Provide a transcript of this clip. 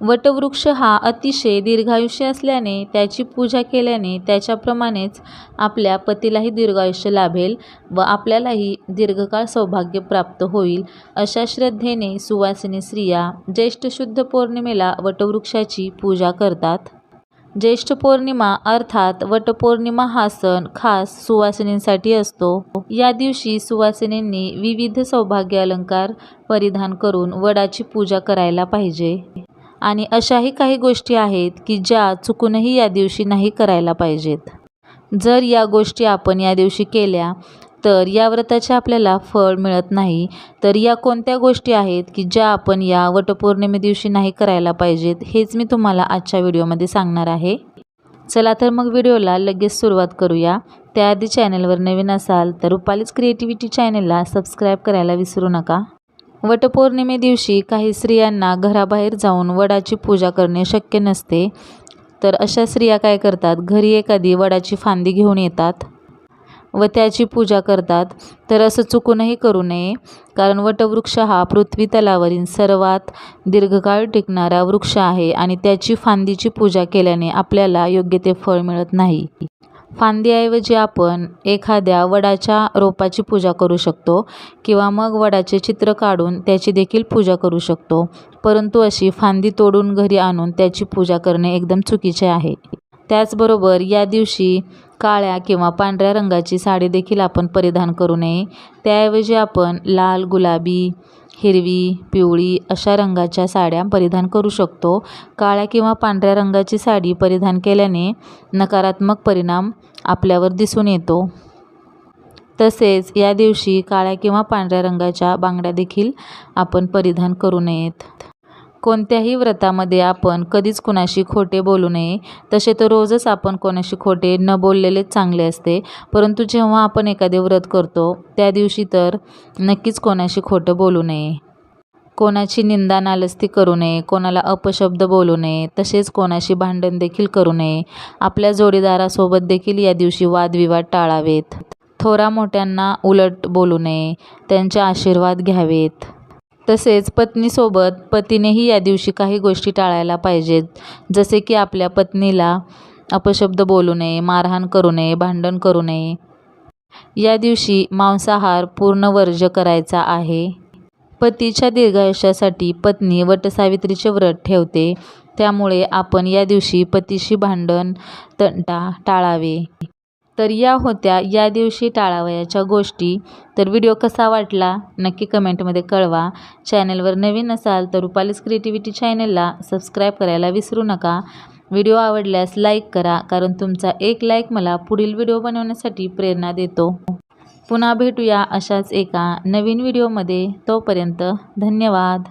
वटवृक्ष हा अतिशय दीर्घायुष्य असल्याने त्याची पूजा केल्याने त्याच्याप्रमाणेच आपल्या पतीलाही दीर्घायुष्य लाभेल व आपल्यालाही दीर्घकाळ सौभाग्य प्राप्त होईल अशा श्रद्धेने सुवासिनी स्त्रिया ज्येष्ठ शुद्ध पौर्णिमेला वटवृक्षाची पूजा करतात. ज्येष्ठ पौर्णिमा अर्थात वटपौर्णिमा हा सण खास सुवासिनींसाठी असतो. या दिवशी सुवासिनींनी विविध सौभाग्य अलंकार परिधान करून वडाची पूजा करायला पाहिजे. आणि अशाही काही गोष्टी आहेत की ज्या चुकूनही या दिवशी नाही करायला पाहिजेत. जर या गोष्टी आपण या दिवशी केल्या तर या व्रताचे आपल्याला फळ मिळत नाही. तर या कोणत्या गोष्टी आहेत की ज्या आपण या वटपौर्णिमे दिवशी नाही करायला पाहिजेत हेच मी तुम्हाला आजच्या व्हिडिओमध्ये सांगणार आहे. चला तर मग व्हिडिओला लगेच सुरुवात करूया. त्याआधी चॅनलवर नवीन असाल तर रुपालीच क्रिएटिव्हिटी चॅनलला सबस्क्राईब करायला विसरू नका. वटपौर्णिमे दिवशी काही स्त्रियांना घराबाहेर जाऊन वडाची पूजा करणे शक्य नसते. तर अशा स्त्रिया काय करतात? घरी एखादी वडाची फांदी घेऊन येतात व त्याची पूजा करतात. तर असं चुकूनही करू नये कारण वटवृक्ष हा पृथ्वी तलावरील सर्वात दीर्घकाळ टिकणारा वृक्ष आहे आणि त्याची फांदीची पूजा केल्याने आपल्याला योग्य ते फळ मिळत नाही. फांदीऐवजी आपण एखाद्या वडाच्या रोपाची पूजा करू शकतो किंवा मग वडाचे चित्र काढून त्याची देखील पूजा करू शकतो. परंतु अशी फांदी तोडून घरी आणून त्याची पूजा करणे एकदम चुकीचे आहे. त्याचबरोबर या दिवशी काळ्या किंवा पांढऱ्या रंगाची साडी देखील आपण परिधान करू नये. त्याऐवजी आपण लाल गुलाबी हिरवी पिवळी अशा रंगाच्या साड्या परिधान करू शकतो. काळ्या किंवा पांढऱ्या रंगाची साडी परिधान केल्याने नकारात्मक परिणाम आपल्यावर दिसून येतो. तसेच या दिवशी काळ्या किंवा पांढऱ्या रंगाच्या बांगड्या देखील आपण परिधान करू नयेत. कोणत्याही व्रतामध्ये आपण कधीच कुणाशी खोटे बोलू नये. तसे तर रोजच आपण कोणाशी खोटे न बोललेलेच चांगले असते. परंतु जेव्हा आपण एखादे व्रत करतो त्या दिवशी तर नक्कीच कोणाशी खोटं बोलू नये. कोणाची निंदा नालस्ती करू नये कोणाला अपशब्द बोलू नये तसेच कोणाशी भांडण देखील करू नये. आपल्या जोडीदारासोबत देखील या दिवशी वादविवाद टाळावेत. थोरा मोठ्यांना उलट बोलू नये. त्यांचे आशीर्वाद घ्यावेत. तसेच पत्नीसोबत पतीनेही या दिवशी काही गोष्टी टाळायला पाहिजेत. जसे की आपल्या पत्नीला अपशब्द बोलू नये मारहाण करू नये भांडण करू नये. या दिवशी मांसाहार पूर्ण वर्ज करायचा आहे. पतीच्या दीर्घायुष्यासाठी पत्नी वटसावित्रीचे व्रत ठेवते. त्यामुळे आपण या दिवशी पतीशी भांडण तंटा टाळावे. तर या होत्या या दिवशी टाळावयाच्या गोष्टी. तर व्हिडिओ कसा वाटला? नक्की कमेंटमध्ये कळवा. चॅनलवर नवीन असाल तर रुपालीस क्रिएटिव्हिटी चॅनलला सबस्क्राईब करायला विसरू नका. व्हिडिओ आवडल्यास लाईक करा कारण तुमचा एक लाईक मला पुढील व्हिडिओ बनवण्यासाठी प्रेरणा देतो. पुन्हा भेटूया अशाच एका नवीन व्हिडिओमध्ये. तोपर्यंत धन्यवाद.